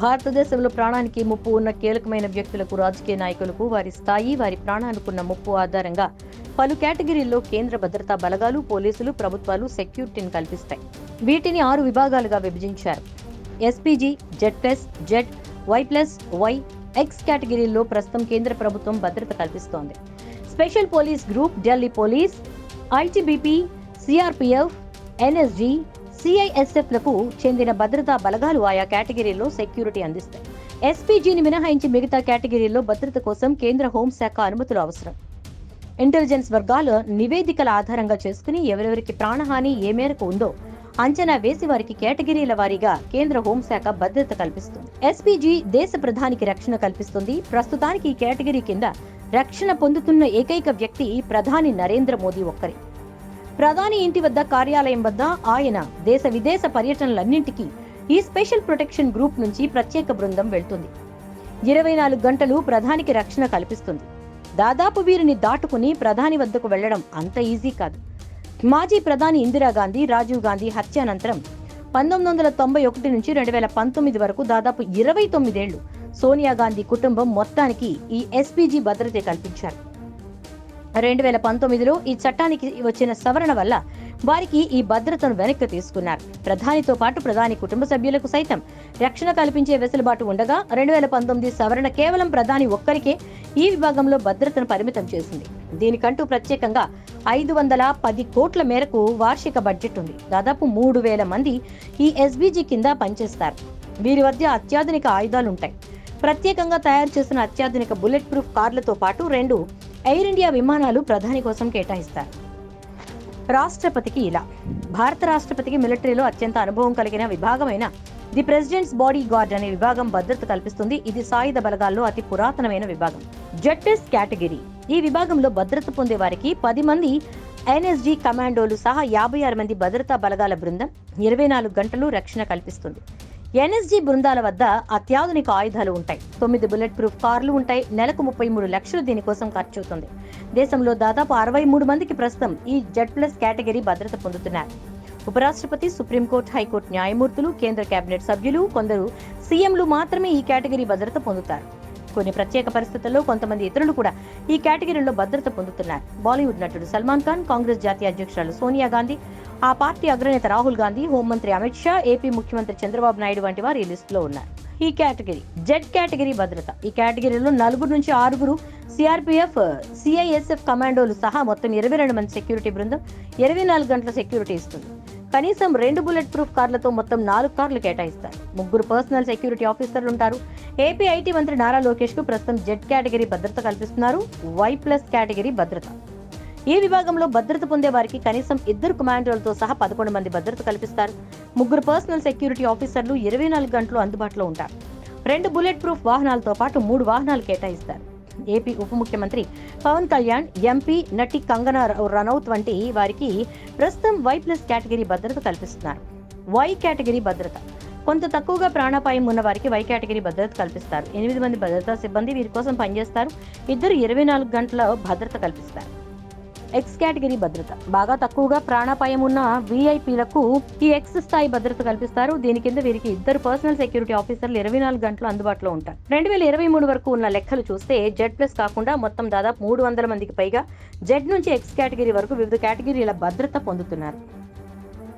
భారతదేశంలో ప్రాణానికి ముప్పు ఉన్న కీలకమైన వ్యక్తులకు రాజకీయ నాయకులకు వారి స్థాయి వారి ప్రాణానికున్న ముప్పు ఆధారంగా పలు కేటగిరీల్లో కేంద్ర భద్రతా బలగాలు పోలీసులు ప్రభుత్వాలు సెక్యూరిటీని కల్పిస్తాయి. వీటిని ఆరు విభాగాలుగా విభజించారు. SPG Z plus Z Y plus Y X కేటగిరీల్లో ప్రస్తుతం కేంద్ర ప్రభుత్వం భద్రత కల్పిస్తోంది. Special police group Delhi police ITBP CRPF NSG సిఐఎస్ఎఫ్లకు చెందిన భద్రతా బలగాలు ఆయా కేటగిరీల్లో సెక్యూరిటీ అందిస్తాయి. ఎస్పీజీని మినహాయించి మిగతా కేటగిరీల్లో భద్రత కోసం కేంద్ర హోంశాఖ అనుమతులు అవసరం. ఇంటెలిజెన్స్ వర్గాలు నివేదికల ఆధారంగా చేసుకుని ఎవరెవరికి ప్రాణహాని ఏ మేరకు ఉందో అంచనా వేసి వారికి కేటగిరీల వారీగా కేంద్ర హోంశాఖ భద్రత కల్పిస్తుంది. ఎస్పీజీ దేశ ప్రధానికి రక్షణ కల్పిస్తుంది. ప్రస్తుతానికి ఈ కేటగిరీ కింద రక్షణ పొందుతున్న ఏకైక వ్యక్తి ప్రధాని నరేంద్ర మోదీ ఒక్కరే. ప్రధాని ఇంటి వద్ద కార్యాలయం వద్ద ఆయన దేశ విదేశ పర్యటనలన్నింటికీ ఈ స్పెషల్ ప్రొటెక్షన్ గ్రూప్ నుంచి ప్రత్యేక బృందం వెళ్తుంది. ఇరవై నాలుగు గంటలు ప్రధానికి రక్షణ కల్పిస్తుంది. దాదాపు వీరిని దాటుకుని ప్రధాని వద్దకు వెళ్ళడం అంత ఈజీ కాదు. మాజీ ప్రధాని ఇందిరాగాంధీ రాజీవ్ గాంధీ హత్యానంతరం పంతొమ్మిది వందల తొంభై ఒకటి నుంచి రెండు వేల పంతొమ్మిది వరకు దాదాపు ఇరవై తొమ్మిదేళ్ళు సోనియా గాంధీ కుటుంబం మొత్తానికి ఈ ఎస్పీజీ భద్రత కల్పించారు. రెండు వేల పంతొమ్మిదిలో ఈ చట్టానికి వచ్చిన సవరణ వల్ల వారికి ఈ భద్రతను వెనక్కి తీసుకున్నారు. ప్రధానితో పాటు ప్రధాని కుటుంబ సభ్యులకు సైతం రక్షణ కల్పించే వెసులుబాటు ఉండగా రెండు వేల పంతొమ్మిది సవరణ కేవలం ప్రధాని ఒక్కరికే ఈ విభాగంలో భద్రతను పరిమితం చేసింది. దీనికంటూ ప్రత్యేకంగా ఐదు వందల పది కోట్ల మేరకు వార్షిక బడ్జెట్ ఉంది. దాదాపు మూడు వేల మంది ఈ ఎస్బీజీ కింద పనిచేస్తారు. వీరి వద్ద అత్యాధునిక ఆయుధాలుంటాయి ప్రత్యేకంగా తయారు చేసిన అత్యాధునిక బుల్లెట్ ప్రూఫ్ కార్లతో పాటు రెండు ఎయిర్ ఇండియా విమానాలు ప్రధాని కోసం కేటాయిస్తారు. రాష్ట్రపతికి ఇలా. భారత రాష్ట్రపతికి మిలిటరీలో అత్యంత అనుభవం కలిగిన విభాగమైన ది ప్రెసిడెంట్స్ బాడీ గార్డ్ అనే విభాగం భద్రత కల్పిస్తుంది. ఇది సాయుధ బలగాల్లో అతి పురాతనమైన విభాగం. జెట్టెస్ కేటగిరీ. ఈ విభాగంలో భద్రత పొందే వారికి పది మంది ఎన్ఎస్జీ కమాండోలు సహా యాభై ఆరు మంది భద్రతా బలగాల బృందం ఇరవై నాలుగు గంటలు రక్షణ కల్పిస్తుంది. ఎన్ఎస్జీ బృందాల వద్ద అత్యాధునిక ఆయుధాలు ఉంటాయి. తొమ్మిది బుల్లెట్ ప్రూఫ్ కార్లు ఉంటాయి. నెలకు ముప్పై మూడు లక్షలు దీనికోసం ఖర్చవుతుంది దేశంలో దాదాపు అరవై మూడు మందికి ప్రస్తుతం ఈ జెడ్ ప్లస్ కేటగిరీ భద్రత పొందుతున్నారు. ఉపరాష్ట్రపతి సుప్రీంకోర్టు హైకోర్టు న్యాయమూర్తులు కేంద్ర కేబినెట్ సభ్యులు కొందరు సీఎంలు మాత్రమే ఈ కేటగిరీ భద్రత పొందుతారు. కొన్ని ప్రత్యేక పరిస్థితుల్లో కొంతమంది ఇతరులు కూడా ఈ కేటగిరీలో భద్రత పొందుతున్నారు. బాలీవుడ్ నటుడు సల్మాన్ ఖాన్ కాంగ్రెస్ జాతీయ అధ్యక్షురాలు సోనియా గాంధీ ఆ పార్టీ అగ్రనేత రాహుల్ గాంధీ హోంమంత్రి అమిత్ షా ఏపీ ముఖ్యమంత్రి చంద్రబాబు నాయుడు వంటి వారు ఈ లిస్టులో ఉన్నారు. ఈ కేటగిరీ జెడ్ కేటగిరీ భద్రత. ఈ కేటగిరీలో నలుగురు నుంచి ఆరుగురు సిఆర్పిఎఫ్ సిఐఎస్ఎఫ్ కమాండోలు సహా మొత్తం ఇరవై రెండు మంది సెక్యూరిటీ బృందం ఇరవై నాలుగు గంటల సెక్యూరిటీ ఇస్తుంది. కనీసం రెండు బుల్లెట్ ప్రూఫ్ కార్లతో మొత్తం నాలుగు కార్లు కేటాయిస్తారు. ముగ్గురు పర్సనల్ సెక్యూరిటీ ఆఫీసర్లు ఉంటారు. ఏపీ ఐటీ మంత్రి నారా లోకేష్కు ప్రస్తుతం జెడ్ కేటగిరీ భద్రత కల్పిస్తున్నారు. వై ప్లస్ కేటగిరీ భద్రత. ఈ విభాగంలో భద్రత పొందే వారికి కనీసం ఇద్దరు కమాండోలతో సహా పదకొండు మంది భద్రత కల్పిస్తారు. ముగ్గురు పర్సనల్ సెక్యూరిటీ ఆఫీసర్లు ఇరవై నాలుగు గంటలు అందుబాటులో ఉంటారు. రెండు బుల్లెట్ ప్రూఫ్ వాహనాలతో పాటు మూడు వాహనాలు కేటాయిస్తారు. ఏపీ ఉప ముఖ్యమంత్రి పవన్ కళ్యాణ్ ఎంపీ నటి కంగనా రనౌత్ వంటి వారికి ప్రస్తుతం వై ప్లస్ కేటగిరీ భద్రత కల్పిస్తున్నారు. వై కేటగిరీ భద్రత. కొంత తక్కువగా ప్రాణాపాయం ఉన్న వారికి వై కేటగిరీ భద్రత కల్పిస్తారు. ఎనిమిది మంది భద్రతా సిబ్బంది వీరి కోసం పనిచేస్తారు. ఇద్దరు ఇరవై నాలుగు గంటల భద్రత కల్పిస్తారు. ఎక్స్ కేటగిరీ భద్రత. బాగా తక్కువగా ప్రాణాపాయం ఉన్న వీఐపీలకు ఈ ఎక్స్ స్థాయి భద్రత కల్పిస్తారు. దీని కింద వీరికి ఇద్దరు పర్సనల్ సెక్యూరిటీ ఆఫీసర్లు ఇరవై నాలుగు గంటలు అందుబాటులో ఉంటారు. రెండు వేల ఇరవై మూడు వరకు ఉన్న లెక్కలు చూస్తే జెడ్ ప్లస్ కాకుండా మొత్తం దాదాపు మూడు వందల మందికి పైగా జెడ్ నుంచి ఎక్స్ కేటగిరీ వరకు వివిధ కేటగిరీల భద్రత పొందుతున్నారు.